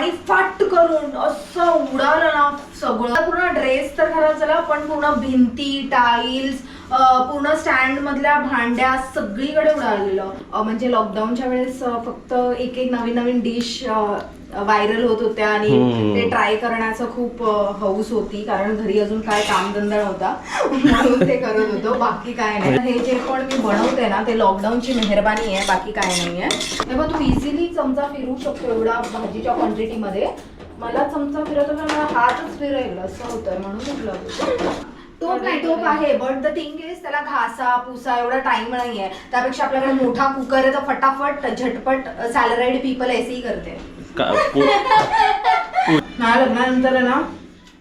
आणि फाट करून असं उडालं ना सगळं. पूर्ण ड्रेस तर खराब झाला पण पूर्ण भिंती टाईल्स पूर्ण स्टँड मधल्या भांड्या सगळीकडे उडालेलं. म्हणजे लॉकडाऊनच्या वेळेस फक्त एक एक नवीन नवीन डिश व्हायरल होत होत्या आणि. ते ट्राय करण्याचं खूप हौस होती. कारण घरी अजून काय कामधंदा नव्हता. म्हणून ते करत होतो. बाकी काय नाही. हे जे पण मी बनवते ना ते लॉकडाऊनची मेहरबानी आहे. बाकी काय नाही आहे तेव्हा तू इझिली चमचा फिरू शकतो एवढा भाजीच्या क्वांटिटी मध्ये. मला चमचा फिरवतो तर मला हातच फिरेल असं होतं. म्हणून म्हटलं टोप नाही टोप आहे. बट द थिंग इज त्याला घासा पुसा एवढा टाइम नाहीये. त्यापेक्षा आपल्याकडे मोठा कुकर आहे तर फटाफट झटपट सॅलराईड पीपल ऐसेही करते. का- पु- माझ्या लग्नानंतर आहे ना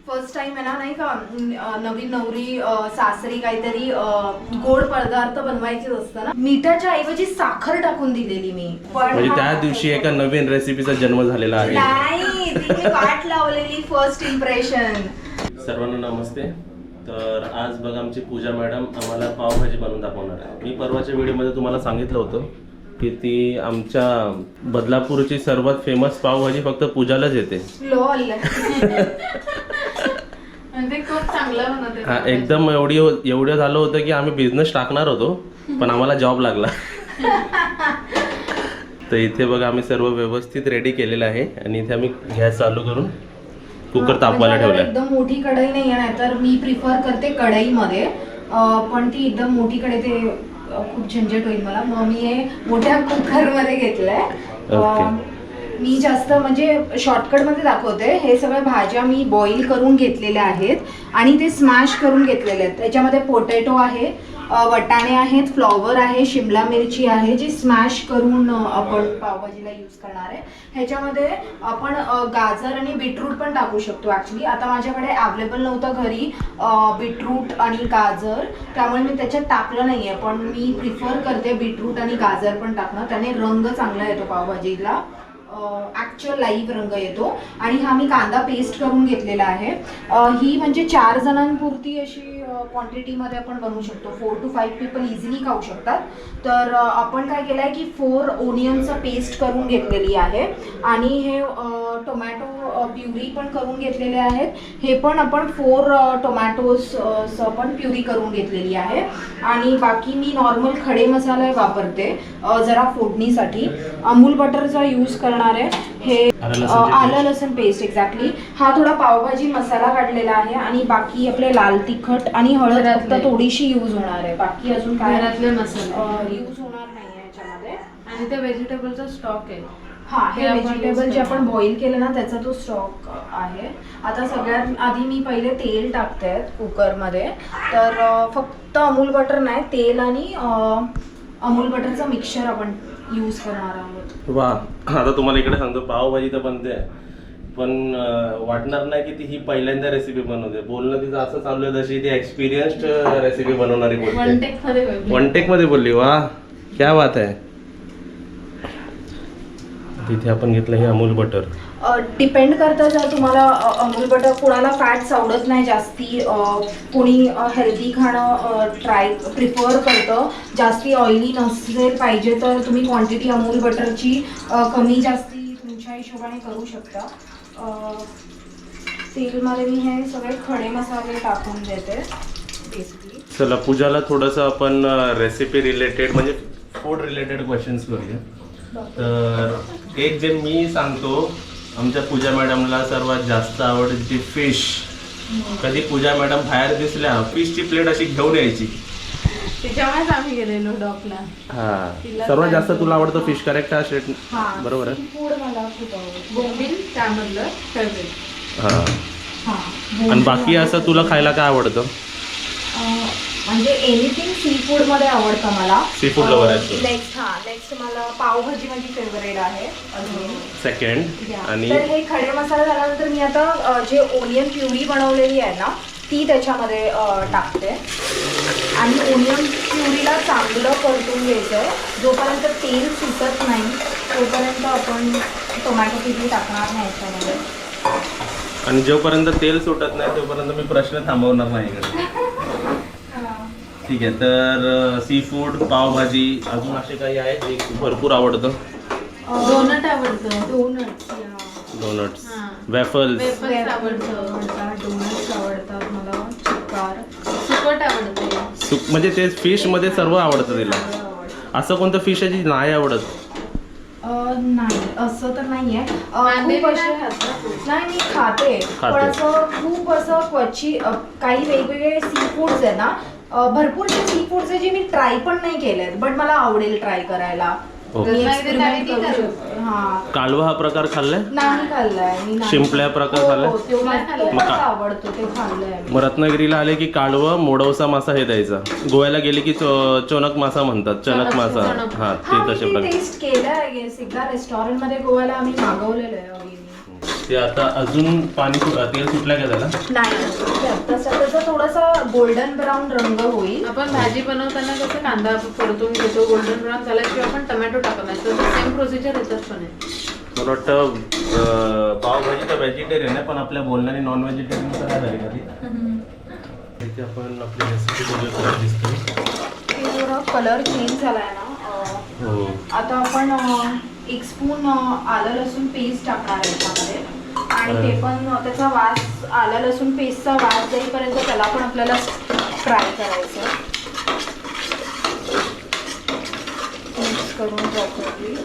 फर्स्ट टाइम आहे ना नाही का अं, नवीन नवरी अं, सासरी काहीतरी अं, गोड पदार्थ बनवायचे असतं ना. मिठाच्या ऐवजी साखर टाकून दिलेली मी. पण म्हणजे त्या दिवशी एका नवीन रेसिपीचा जन्म झालेला आहे. नाही तिने वाट लावलेली फर्स्ट इम्प्रेशन सर्वांना नमस्ते. तर आज बघा आमची पूजा मॅडम आम्हाला पावभाजी बनवून दाखवणार आहे. मी परवाच्या व्हिडिओमध्ये तुम्हाला सांगितलं होतं की ती आमच्या बदलापूरची सर्वात फेमस पावभाजी फक्त पूजालाच येते. म्हणजे हा एकदम एवढी एवढं झालं होतं की आम्ही बिझनेस टाकणार होतो पण आम्हाला जॉब लागला. तर इथे बघा आम्ही सर्व व्यवस्थित रेडी केलेलं आहे आणि इथे आम्ही गॅस चालू करून कुकर तापवायला म्हणजे ठेवलाय. एकदम मोठी कढई नाही आहे तर मी प्रिफर करते कढईमध्ये. पण ती एकदम मोठी कढई ते खूप झंझट होईल मला. मग मी हे मोठ्या कुकरमध्ये घेतलंय मी जास्त म्हणजे शॉर्टकटमध्ये दाखवते. हे सगळ्या भाज्या मी बॉईल करून घेतलेल्या आहेत आणि ते स्मॅश करून घेतलेले आहेत. त्याच्यामध्ये पोटॅटो आहे वटाणे आहेत फ्लॉवर आहे शिमला मिरची आहे जी स्मॅश करून आपण पावभाजीला यूज करणार आहे. ह्याच्यामध्ये आपण गाजर आणि बीटरूट पण टाकू शकतो ॲक्च्युली आता माझ्याकडे अवेलेबल नव्हतं घरी बीटरूट आणि गाजर. त्यामुळे मी त्याच्यात टाकलं नाही आहे पण मी प्रिफर करते बीटरूट आणि गाजर पण टाकणं. त्याने रंग चांगला येतो पावभाजीला. ॲक्च्युअल लाईव्ह रंग येतो. आणि हा मी कांदा पेस्ट करून घेतलेला आहे. ही म्हणजे चार जणांपुरती अशी क्वांटिटीमध्ये आपण बनवू शकतो. Four to five people easily खाऊ शकतात. तर आपण काय केलं आहे की फोर ओनियनचं पेस्ट करून घेतलेली आहे. आणि हे टोमॅटो प्युरी पण करून घेतलेले आहेत. हे पण आपण फोर टोमॅटोज पण प्युरी करून घेतलेली आहे. आणि बाकी मी नॉर्मल खडे मसाले वापरते जरा फोडणीसाठी. अमूल बटरचा यूज करणार आहे. हे आलं लसूण पेस्ट एक्झॅक्टली हा थोडा पावभाजी मसाला काढलेला आहे आणि बाकी आपले लाल तिखट आणि हळद फक्त घरातले. थोडीशी यूज होणार आहे. बाकी अजून काय घरातले मसाले. यूज होणार नाही याच्यामध्ये. आणि ते व्हेजिटेबलचा स्टॉक आहे. हा हे व्हेजिटेबल जे आपण. बॉईल केलं ना त्याचा तो स्टॉक आहे. आता सगळ्यात आधी मी पहिले तेल टाकते कुकरमध्ये. तर फक्त अमूल बटर नाही तेल आणि अमूल बटरचं मिक्सचर आपण यूज करणार आहोत. वा आता तुम्हाला इकडे सांगतो पावभाजी तर बनते. पण वाटणार नाही की ती ही पहिल्यांदा रेसिपी बनवते. बोलणं तिचं असं चालू आहे जशी ती एक्सपिरियन्स्ड रेसिपी बनवणारी वन बोलते टेकमध्ये बनली. वन टेकमध्ये बोलली वा. क्या बात आहे. तिथे आपण घेतलं हे अमूल बटर. डिपेंड करतं जर तुम्हाला अमूल बटर कोणाला फॅट्स आवडत नाही जास्ती कोणी हेल्दी खाणं ट्राय प्रिफर करतं जास्ती ऑइली नसेल पाहिजे तर तुम्ही क्वांटिटी अमूल बटरची कमी जास्ती तुमच्या हिशोबाने करू शकता. तेलमध्ये मी हे सगळे खडे मसाले टाकून देते बेसिकली चला पूजाला थोडंसं आपण रेसिपी रिलेटेड म्हणजे फूड रिलेटेड क्वेश्चन्स करूया. तर एक जे मी सांगतो आमच्या पूजा मॅडमला सर्वात जास्त आवडती फिश कधी पूजा मॅडम बाहेर दिसल्या फिशची प्लेट अशी घेऊन यायची. त्याच्यामुळेच आम्ही गेलेलो डॉकला. हा. सर्वात जास्त तुला आवडतं फिश करेक्ट हा शेट हां बरोबर आहे. फूड मला खूप आवडतं. बोंबील त्यामधलं फेवरेट हा. हां आणि बाकी असं तुला खायला काय आवडतं? म्हणजे एनिथिंग सी फूडमध्ये आवडतं मला. Seafood lover आहेस तू. नेक्स्ट हा नेक्स्ट मला पावभाजी माझी फेवरेट आहे अजून. सेकंड. आणि तर हे खडे मसाला झाल्यानंतर मी आता जे ओनियन प्युरी बनवलेली आहे ना ती त्याच्यामध्ये टाकते. आणि ओनियन प्युरीला चांगलं परतून घ्यायचं जोपर्यंत तेल सुटत नाही तोपर्यंत आपण टोमॅटो प्युरी टाकणार नाही याच्यामध्ये. आणि जोपर्यंत तेल सुटत नाही तोपर्यंत मी प्रश्न थांबवणार नाही. ठीक आहे तर सी फूड पावभाजी अजून असे काही आहेत जे भरपूर आवडतं? अं, डोनट आवडतं डोनट्स डोनट्स हा. वॅफल्स वेफर्स आवडतं आवडतात डोनट्स आवडतात मला चिक्कार सुकट आवडते सुक म्हणजे ते फिशमध्ये सर्व आवडतं तिला. असं कोणतं फिश आहे जी नाही आवडत? अं, नाही असं तर नाहीये अं, खूप नाही? असे मी खाते. खाते. पण असं खूप असं क्वचि अं, काही वेगवेगळे सी फूड्स आहे ना अं, भरपूरसे सी फूड्स आहे जे मी ट्राय पण नाही केलेत बट मला आवडेल ट्राय करायला. मी experiment करू शकते. हा कालवा हा प्रकार खाल्लाय नाही खाल्लाय मी नाही. शिंपल्या प्रकार हो, खाल्लाय? हो, तो मला खाल्लाय. आवडतो ते खाल्लंय मी. मग रत्नागिरीला आले की कालवं मोडवसा मासा हे द्यायचा गोव्याला गेले की चो- चोनक मासा म्हणतात चणक चणक- मासा. हा हा, ते तसे प्रकार टेस्ट केलंय गेस एकदा रेस्टॉरंटमध्ये गोव्याला आम्ही मागवलेलं आहे. ते आता अजून पाणी तेल सुटलं का त्याला? नाही. थोडासा गोल्डन ब्राऊन रंग होईल. आपण भाजी बनवताना कसं कांदा परतून घेतो गोल्डन ब्राऊन झाल्याशिवाय आपण टोमॅटो टाकत नाही तर सेम प्रोसिजर याच्यात पण. आहे मला वाटतं पावभाजी तर व्हेजिटेरियन आहे पण आपल्या बोलण्याने नॉन व्हेजिटेरियन तर काय झाली कधी. इथे आपण आपली रेसिपी दिसते. थोडा कलर चेंज झालाय ना अं, हो. आता आपण एक स्पून आलं लसूण पेस्ट टाकणार आहे त्यामध्ये. आणि ते पण त्याचा वास आलं लसूण पेस्टचा वास जाईपर्यंत त्याला पण आपल्याला फ्राय करायचं मिक्स करून प्रॉपरली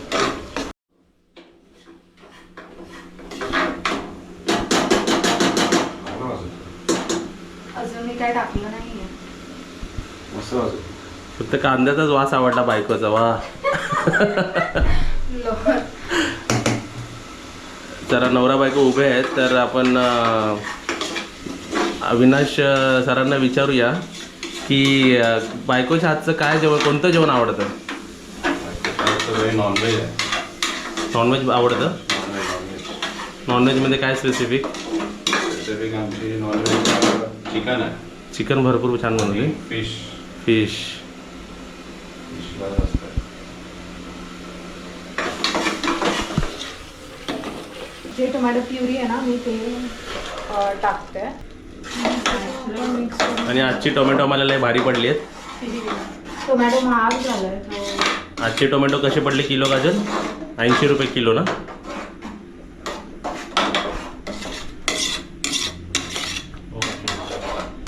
अजून मी काय टाकलं नाहीये. फक्त कांद्याचाच वास आवडला बायकोचा वा. जरा नवरा बायको उभे आहेत तर आपण अविनाश सरांना विचारूया की बायकोच्या हातचं काय जेवण कोणतं जेवण आवडतं? नॉनव्हेज आहे नॉनव्हेज आवडतं? नॉनव्हेज नॉनव्हेज नॉनव्हेजमध्ये काय स्पेसिफिक स्पेसिफिक आमची नॉनव्हेज चिकन आहे. चिकन भरपूर छान बनवली. फिश फिश बरं असतं जे टोमॅटो प्युरी आहे ना मी ते टाकते आणि आजची टोमॅटो मला लय भारी पडली आहेत. टोमॅटो महाग झालाय आजचे टोमॅटो कसे पडले किलो गाजर? ऐंशी रुपये किलो ना?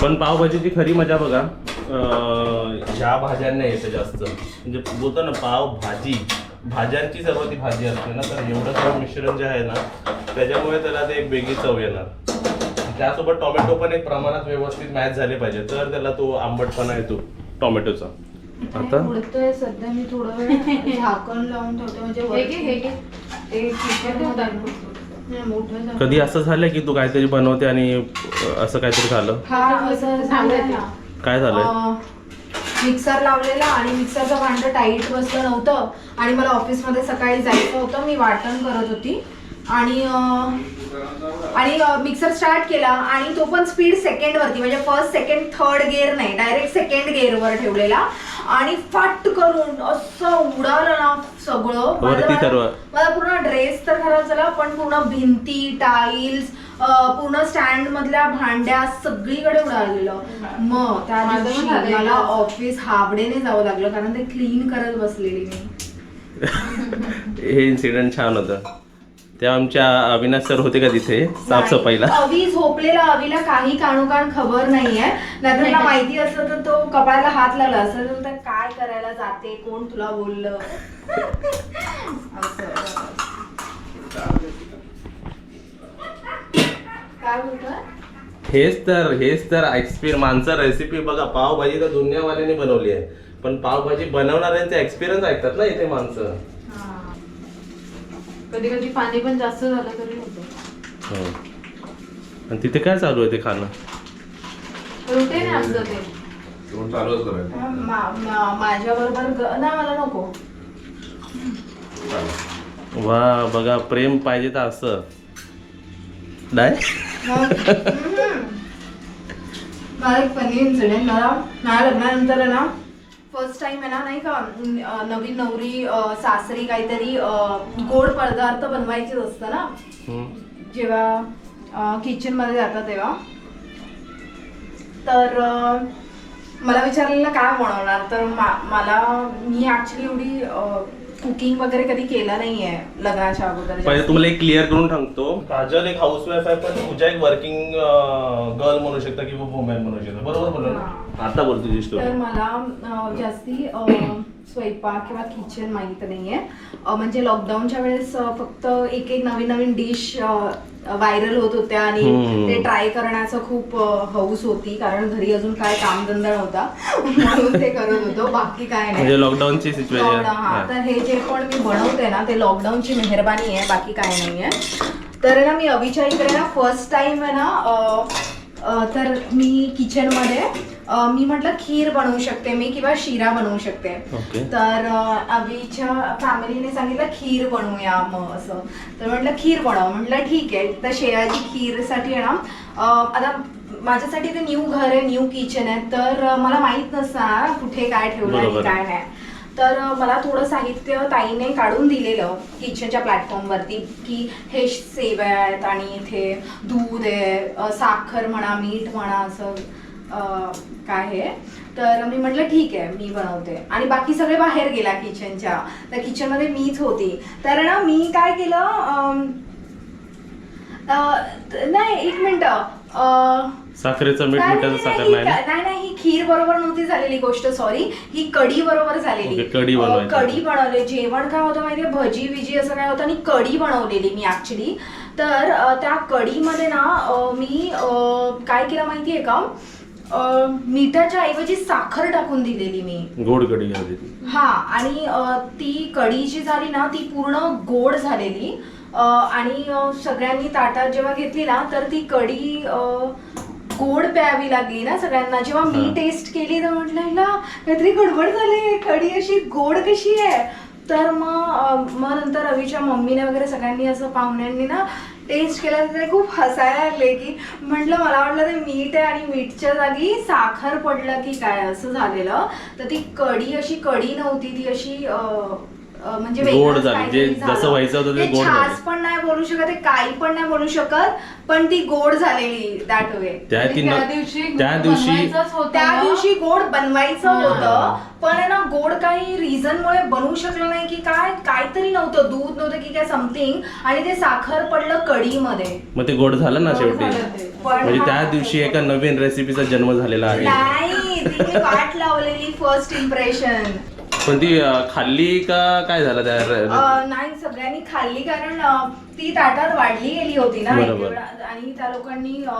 पण पावभाजीची खरी मजा बघा. अं, ह्या भाज्यांना येते जास्त म्हणजे बोलतो ना पाव भाजी भाज्यांची सर्व ती भाजी असते ना तर एवढं सर्व मिश्रण जे आहे ना त्याच्यामुळे त्याला ते एक वेगळी चव येणार. त्यासोबत टोमॅटो पण एक प्रमाणात व्यवस्थित मॅच झाले पाहिजे तर त्याला तो आंबटपणा येतो टोमॅटोचा. आता? उडतोय सध्या मी थोडं वेळ झाकण लावून ठेवते म्हणजे हे घे हे घे. ते किचन हे मोठं झालं. कधी असं झालं की तू काहीतरी बनवते आणि असं काहीतरी झालं? हा असं झालंय ना. काय झालंय? अं, मिक्सर लावलेला आणि मिक्सरचं भांडं टाईट बसलं नव्हतं. आणि मला ऑफिसमध्ये सकाळी जायचं होतं. मी वाटण करत होती. आणि आणि मिक्सर स्टार्ट केला. आणि तो पण स्पीड सेकंड वरती. म्हणजे फर्स्ट सेकंड थर्ड गिअर नाही. डायरेक्ट सेकंड गिअरवर ठेवलेला. आणि फाट करून असं उडालं ना सगळं. माझं-. मला पूर्ण ड्रेस तर खराब झाला पण पूर्ण भिंती टाईल्स पूर्ण स्टँड मधल्या भांड्या सगळीकडे उडालेलं. मग त्या दिवशी मला. ऑफिस हावडेने जावं लागलं कारण ते क्लीन करत बसलेली मी. हे इन्सिडेंट छान होतं. तेव्हा आमच्या अविनाश सर होते का तिथे साफसफाईला. अवी झोपलेला अवीला काही काणूकाण खबर नाहीये. नाहीतर तुला माहिती असतं तर तो कपाळाला हात लावला असं तर काय करायला जाते? कोण तुला बोललं? असं. काय बोलतोय? हेच तर हेच तर एक्सपिरियन्स माणसं रेसिपी बघा पावभाजी तर दुनियावाल्याने बनवली आहे. पण पावभाजी बनवणाऱ्यांचे एक्सपिरियन्स ऐकतात ना इथे माणसं. हा. कधी कधी पाणी पण जास्त झालं तरी होतं. हो. आणि तिथे काय चालू आहे ते खाणं? रुटीन आहे आमचं ते. जेवण चालूच करायचं मा- मा- माझ्याबरोबर ग- नाही मला नको. चालेल. वा बघा प्रेम पाहिजे तर असं. नाही. मला एक फनी इन्सिडेंट मला माझ्या लग्नानंतर ना फर्स्ट टाइम आहे ना नाही का नवीन नवरी सासरी काहीतरी गोड पदार्थ बनवायचेच असतं ना. जेव्हा किचनमध्ये जातात तेव्हा. तर मला विचारलेलं काय बनवणार? तर मा- मला मी ऍक्च्युली एवढी कुकिंग वगैरे कधी केलं नाहीये लग्नाच्या अगोदर पहिले. तुम्हाला एक क्लिअर करून सांगतो. काजल एक हाऊसवाईफ आहे पण पूजा एक वर्किंग गर्ल म्हणू शकता किंवा वुमॅन म्हणू शकता. बरोबर बोललो ना? आता बोल तुझी तर मला अं, जास्ती अं, स्वयंपाक किंवा किचन माहीत नाहीये. अं, म्हणजे लॉकडाऊनच्या वेळेस अं, फक्त एक एक नवीन नवीन डिश व्हायरल होत होत्या आणि. ते ट्राय करण्याचं खूप हौस होती कारण घरी अजून काय कामधंदा नव्हता. म्हणून ते करत होतो बाकी काय नाही. म्हणजे लॉकडाऊनची Lockdown, सिच्युएशन हा तर हे जे पण मी बनवते ना ते लॉकडाऊनची मेहरबानी आहे बाकी काय नाहीये. तर ना मी अविच्या इकडे ना फर्स्ट टाइम आहे ना तर मी किचनमध्ये अं, मी म्हटलं खीर बनवू शकते मी किंवा शिरा बनवू शकते. ओके. तर अं, अभिच्या फॅमिलीने सांगितलं खीर बनवूया मग असं. तर म्हटलं खीर बनव. म्हटलं ठीक आहे. तर शेळाची खीरसाठी आहे ना अं, आता माझ्यासाठी ते न्यू घर आहे न्यू किचन आहे. तर अं, मला माहीत नसणार कुठे काय ठेवलं आणि बरोबर. काय नाही. तर अं, मला थोडं साहित्य ताईने काढून दिलेलं किचनच्या प्लॅटफॉर्मवरती की हे सेव आहेत आणि इथे दूध आहे अं, साखर म्हणा मीठ म्हणा असं काय आहे तर मी म्हटलं ठीक आहे मी बनवते. आणि बाकी सगळे बाहेर गेला किचनच्या तर किचनमध्ये मीच होती. तर ना मी काय केलं नाही एक मिनिट. साखरेचं मीठ मिठाचं साखर नाही, नाही ही खीर बरोबर नव्हती झालेली गोष्ट सॉरी ही कढी बरोबर झालेली. कढी. कढी बनवली. जेवण काय होतं माहितीये? भजी विजी असं काय होतं? आणि कढी बनवलेली मी ऍक्च्युली तर त्या कढीमध्ये ना मी काय केलं माहितीये का? मिठाच्या ऐवजी साखर टाकून दिलेली मी. गोड ती. हा आणि अ, ती कढी जी झाली ना ती पूर्ण गोड झालेली. अ, आणि अ, सगळ्यांनी ताटात जेव्हा घेतली ना तर ती कढी अ, गोड प्यावी लागली ना सगळ्यांना. जेव्हा मी हा. टेस्ट केली तर म्हटलं हिला काहीतरी गडबड झाली. कढी अशी गोड कशी आहे? तर मग अ, मग नंतर रवीच्या मम्मीने वगैरे सगळ्यांनी असं पाहुण्यांनी ना टेस्ट केला तर ते खूप हसायला लागले की म्हटलं मला वाटलं ते मीठ आहे आणि मीठच्या जागी साखर पडलं की काय असं झालेलं. तर ती कढी अशी कढी नव्हती ती अशी म्हणजे गोड झाली. जे. जसं व्हायचं होतं ते गोड छास. पण नाही बोलू शकत ते काही पण नाही बोलू शकत पण ती गोड झालेली दॅट वे त्या दिवशी त्या दिवशी त्या ना. दिवशी गोड बनवायचं हा. होतं पण ना गोड काही रिझन मुळे बनवू शकलं नाही की काय काहीतरी नव्हतं दूध नव्हतं की काय समथिंग आणि ते साखर पडलं कढीमध्ये मग ते गोड झालं ना शेवटी म्हणजे त्या दिवशी एका नवीन रेसिपीचा जन्म झालेला आहे नाही वाट लावलेली फर्स्ट इम्प्रेशन पण ती अं, खाल्ली का काय झालं त्या रे- नाही सगळ्यांनी खाल्ली कारण अ, ती ताटात वाढली गेली होती ना बरोबर. एवढा- आणि त्या लोकांनी अ,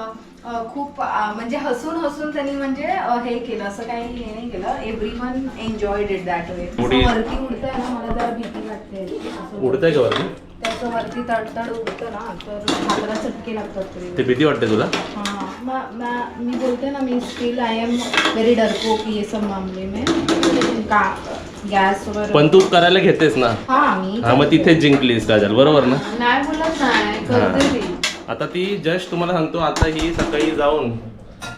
अ, खूप अ, म्हणजे हसून हसून त्यांनी म्हणजे अ, हे केलं असं काही हे नाही केलं. Everyone enjoyed it that way वरती उडतंय ना मला जरा भीती वाटते. असं उडतंय का वरती? त्याचं वरती तडतड उडतं ना तर हाताला चटके लागतात ते तरी भीती वाटते तुला? हाँ मैं मैं मी बोलते ना मी स्टिल आई एम वेरी डरपोक ये सब मामले में. का? पण तू करायला घेतेस ना? हा मी हा मग तिथे जिंकलीस काजल बरोबर ना? नाही बोलत नाही करते ती आता ती जस्ट तुम्हाला सांगतो आता ही सकाळी जाऊन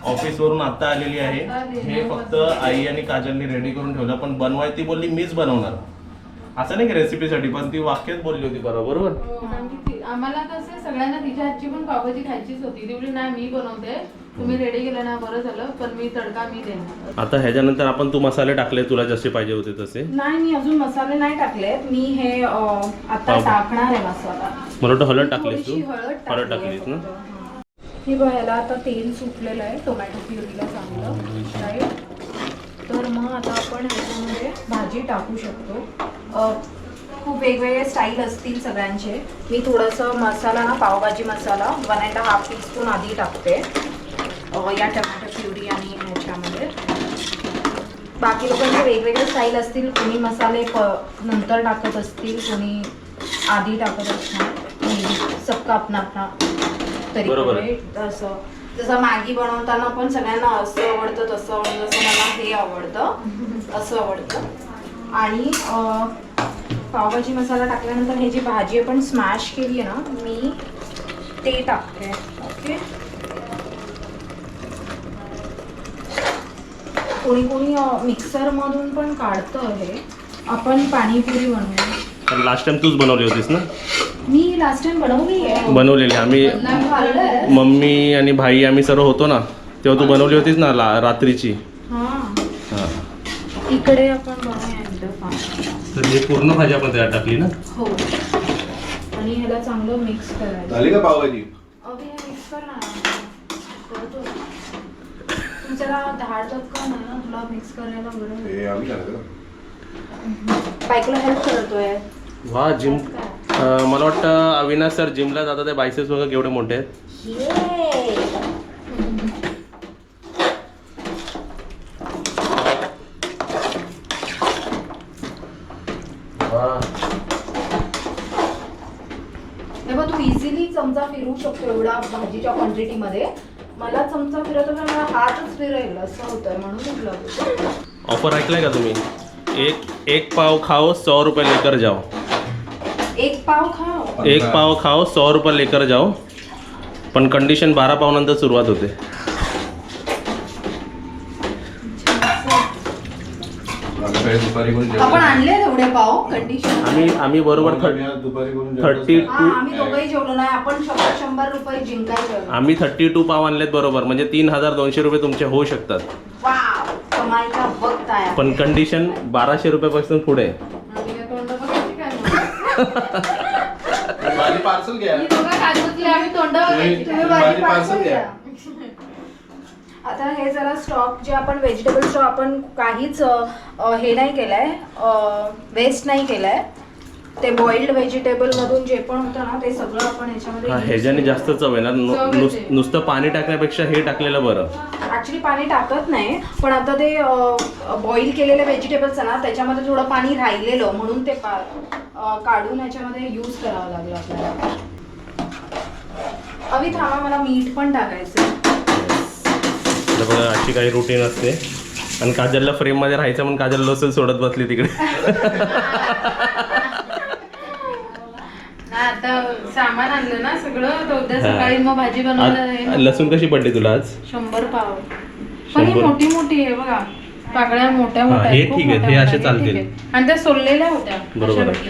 ऑफिस वरून आता आलेली आहे. हे फक्त आई आणि काजलनी रेडी करून ठेवलं पण बनवाय ती बोलली मीच बनवणार. असं नाही की रेसिपीसाठी पण ती वाक्यच बोलली होती बरोबर? ती- आम्हाला कसं सगळ्यांना तिच्या हातची पण पावभाजी खायचीच होती. ती बोलली नाही मी बनवते. तुम्ही रेडी केलं ना बरं झालं पण मी तडका मी देणार. आता ह्याच्यानंतर आपण तू मसाले टाकले तुला जसे पाहिजे होते तसे? नाही मी अजून मसाले नाही टाकलेत. मी हे अ, आता पाव- टाकणार आहे मसाला. मला वाटतं हळद टाकलीस तू? थोडीशी हळद हळद टाकली आहे टाकलीस ना? फक्त, हा. बघ ह्याला आता तेल सुटलेलं आहे टोमॅटो प्युरीला चांगलं राईट तर मग आता आपण ह्याच्यामध्ये भाजी टाकू शकतो. अ, खूप वेगवेगळे स्टाईल असतील सगळ्यांचे. मी थोडंसं मसाला ना pav bhaji masala one and half teaspoon आधी टाकते. या टोमॅटो प्युरी आणि ह्याच्यामध्ये. बाकी लोकांचे वेगवेगळे स्टाईल असतील. कोणी मसाले प नंतर टाकत असतील कोणी आधी टाकत असणार सबका अपना अपना तरी. तसं जसं मॅगी बनवताना पण सगळ्यांना असं आवडतं तसं आवडतं जसं मला हे आवडतं. असं आवडतं. आणि पावभाजी मसाला टाकल्यानंतर हे जी भाजी आपण स्मॅश केली आहे ना मी ते टाकते. ओके? कोणी कोणी मिक्सर मधून पण काढतं हे. आपण पाणीपुरी बनवू. लास्ट टाइम तूच बनवली होतीस ना? मी लास्ट टाइम बनवली आहे. बनवलेली आम्ही मम्मी आणि भाई आम्ही सर्व होतो ना तेव्हा तू बनवली होतीस ना ला- रात्रीची. हा. हा. इकडे आपण बनवूया एकदा तर म्हणजे पूर्ण भाजी आपण त्यात टाकली ना? हो. आणि ह्याला चांगलं मिक्स करायचं. झाली का पावभाजी? अभि हे मिक्स कर ना करतो तू जरा धाड दक्कन आहे ना तुला मिक्स करायला बरं हे आम्ही करायचं बायकोला हेल्प करतोय. वा जिम अं, मला वाटतं अविनाश सर जिमला जातात ते बायसेस वगैरे केवढे मोठे आहेत? हे बघ तू इझिली चमचा फिरू शकतो एवढा भाजीच्या क्वांटिटी मध्ये. मला चमचा फिरवतो मला हातच फिरेल असं होतंय म्हणून म्हटलं ऑफर ऐकलाय का तुम्ही? एक एक पाव खाओ सौ रुपये लेकर जाओ. एक पाव खाओ? एक पाव खाओ सौ रुपये लेकर जाओ. पण कंडिशन बारा पावनंतर सुरुवात होते. दुपारी. आपण आणले तेवढे पाव कंडिशन आम्ही आम्ही बरोबर आम्ही थर्टी आज दुपारी करून जेवतो. थर्टी हा आम्ही दोघंही जेवलो नाही आपण शंभर शंभर रुपये जिंकायचं आम्ही थर्टी टू पाव आणलेत बरोबर म्हणजे तीन हजार दोनशे रुपये तुमचे होऊ शकतात वाव कमाईचा पण कंडिशन बाराशे रुपयापासून पुढे आहे. पार्सल घ्या ही तुम्ही पार्सल द्या. आता हे जरा स्टॉक जे आपण व्हेजिटेबल स्टॉक आपण काहीच हे नाही केलंय वेस्ट नाही केलंय ते बॉइल्ड व्हेजिटेबल मधून जे पण होतं ना ते सगळं आपण ह्याच्यामध्ये हा use ह्याच्याने. जास्त चव नु- नुस- येते. नुसतं पाणी टाकण्यापेक्षा हे टाकलेलं बरं ऍक्च्युली पाणी टाकत नाही पण आता ते बॉईल केलेले व्हेजिटेबल्स ना त्याच्यामध्ये थोडं पाणी राहिलेलं म्हणून ते पा- अ, काढून ह्याच्यामध्ये यूज करावं लागलं आपल्याला अवी थांबा मला मीठ पण टाकायचं तर बघा अशी काही रुटीन असते आणि काजलला फ्रेममध्ये राहायचं म्हणून काजल लसूण सोडत बसली तिकडे नाही, आता सामान आणलं ना सगळं तर उद्या. सकाळी मग भाजी बनवायला आज लसूण कशी पडली तुला आज शंभर पाव पण ही शंभर? मोठी मोठी आहे बघा पाकळ्या मोठ्या हा, मोठ्या हे खूप ठीक आहेत, मोठ्या हे असे चालतील. आहे. आणि त्या सोललेल्या होत्या बरोबर आहे.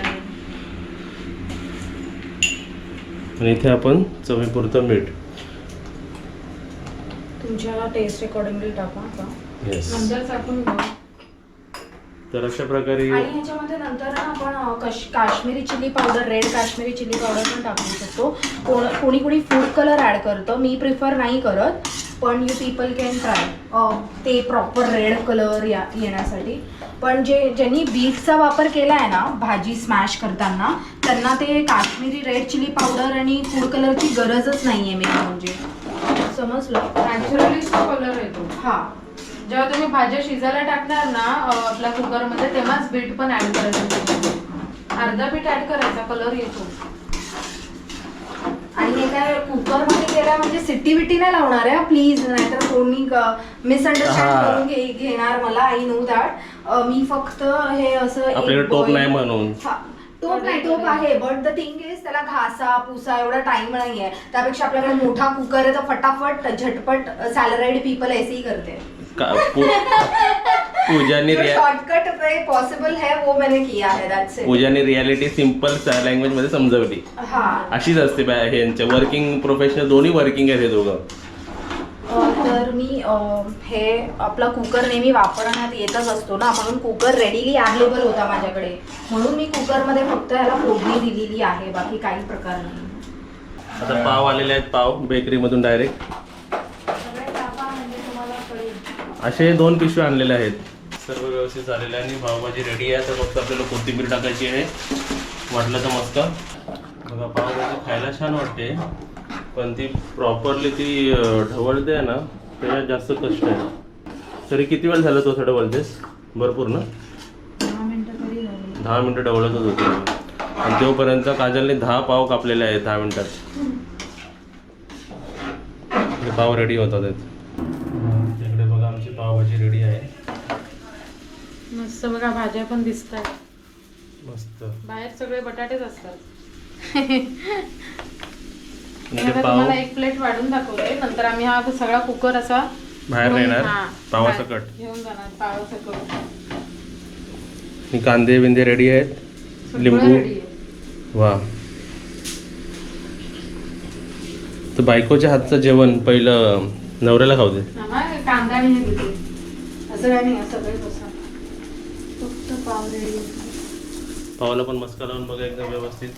आणि इथे आपण चवीपुरतं मीठ तुमच्या टेस्ट अकॉर्डिंगली टाका आता. येस नंतर टाकून घेऊ तर अशा प्रकारे आणि ह्याच्यामध्ये नंतर ना आपण कश Kashmiri chili powder red Kashmiri chili powder पण टाकू शकतो. कोण कोणी कोणी फूड कलर ॲड करतं. मी प्रिफर नाही करत पण यू पीपल कॅन ट्राय ते प्रॉपर रेड कलर या येण्यासाठी. पण जे ज्यांनी बीटचा वापर केला आहे ना भाजी स्मॅश करताना त्यांना ते काश्मीरी रेड चिली पावडर आणि फूड कलरची गरजच नाही आहे मेन म्हणजे. समजलं? नॅचरली कलर येतो हां. जेव्हा तुम्ही भाज्या शिजायला टाकणार ना आपल्या कुकरमध्ये तेव्हाच बीट पण ऍड करायचं. अर्धा बीट ऍड करायचा कलर येतो. आणि हे काय कुकरमध्ये केलं म्हणजे सिट्टी बिट्टी नाही लावणार आहे प्लीज नाहीतर कोणी मिसअंडरस्टँड. करून घे घेणार. मला आय नो दॅट मी फक्त हे असं एक आपल्याकडे टोप boil- नाही म्हणून. हा, टोप नाही टोप आहे बट द थिंग इज त्याला घासा पुसा एवढा टाइम नाही आहे त्यापेक्षा आपल्याकडे मोठा कुकर आहे तर फटाफट झटपट सॅलराईड पीपल ऐसे करते. का- पू- पूजाने रिया शॉर्टकट पॉसिबल है वो मैंने किया है that's it. पूजाने रियालिटी सिंपल लँग्वेजमध्ये समजवली. हा. अशीच असते बा- हे यांच्या वर्किंग प्रोफेशनल दोन्ही वर्किंग आहेत हे दोघं. तर मी हे आपला कुकर नेहमी वापरण्यात येतच असतो ना म्हणून कुकर रेडीली अवेलेबल होता माझ्याकडे. म्हणून मी कुकरमध्ये फक्त याला फोडणी दिलेली आहे बाकी काही प्रकार नाही. आता पाव आलेले आहेत पाव बेकरीमधून डायरेक्ट असे दोन पिशव्या आणलेले आहेत. सर्व व्यवस्थित झालेले आणि पावभाजी रेडी आहे. तर फक्त आपल्याला कोथिंबीर टाकायची आहे. वाटलं तर मस्त. बघा पावभाजी खायला छान वाटते. पण ती प्रॉपरली ती ढवळते आहे ना त्याच्यात जास्त कष्ट आहे. तरी किती वेळ झाला तो थोडं बोलतेस भरपूर ना? दहा मिनिटं ढवळतच होते. आणि तोपर्यंत काजलने दहा पाव कापलेले आहेत दहा मिनिटात. पाव रेडी होतात आहेत तिकडे बघा आमची पावभाजी रेडी आहे. मस्त बघा भाज्या पण दिसतात मस्त. बाहेर सगळे बटाटेच असतात. आणि मी ते आता पाव तुम्हाला एक प्लेट वाढून दाखवते. नंतर आम्ही हा सगळा कुकर असा बाहेर नेणार हा, पावाचा बाहेर कट. घेऊन जाणार कांदे बिंदे रेडी आहेत. सगळं लिंबू. ready आहे. वा तर बायकोच्या हातचं जेवण पहिलं नवऱ्याला खाऊ दे. आम्हा कांदा आणि हे घेते असं काय नाही सगळे बसा. फक्त पाव रेडी पावाला पण मस्का लावून बघा एकदम व्यवस्थित.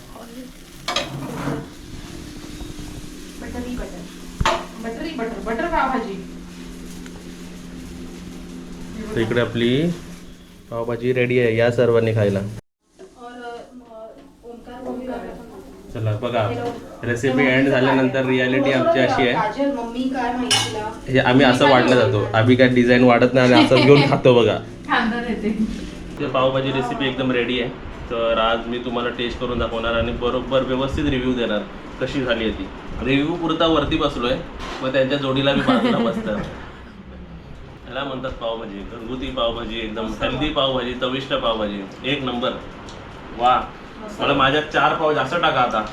Buttery butter. Buttery butter butter pav bhaji. तर इकडे आपली पावभाजी रेडी आहे या सर्वांनी खायला. चला बघा. रेसिपी एंड झाल्यानंतर रियालिटी आमची अशी आहे. काजल मम्मी काय माहिती तुला हे आम्ही असं वाढलं जातो. आम्ही काय डिझाईन वाढत नाही आणि असं घेऊन खातो बघा. पावभाजी रेसिपी एकदम रेडी आहे. तर आज मी तुम्हाला टेस्ट करून दाखवणार आणि बरोबर व्यवस्थित रिव्ह्यू देणार कशी झाली आहे ती. रिव्ह्यू पुरता वरती बसलोय. मग त्यांच्या जोडीला मी बाजूला बसतात त्याला म्हणतात पावभाजी. घरगुती पावभाजी एकदम हेल्दी पावभाजी चविष्ट पावभाजी. एक नंबर. वा. मला माझ्यात चार पाव जास्त टाका आता.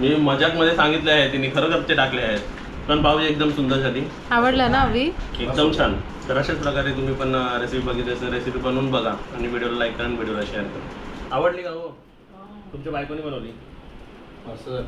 मी मजाकमध्ये सांगितले आहे तिने खरं ते टाकले आहेत. पण पावभाजी एकदम सुंदर झाली. आवडलं ना अभि एकदम छान. तर अशाच प्रकारे तुम्ही पण रेसिपी बघितली असेल रेसिपी बनवून बघा. आणि व्हिडिओला लाईक करा आणि व्हिडिओला शेअर करा. आवडली का हो? तुमच्या बायकोने बनवली. असं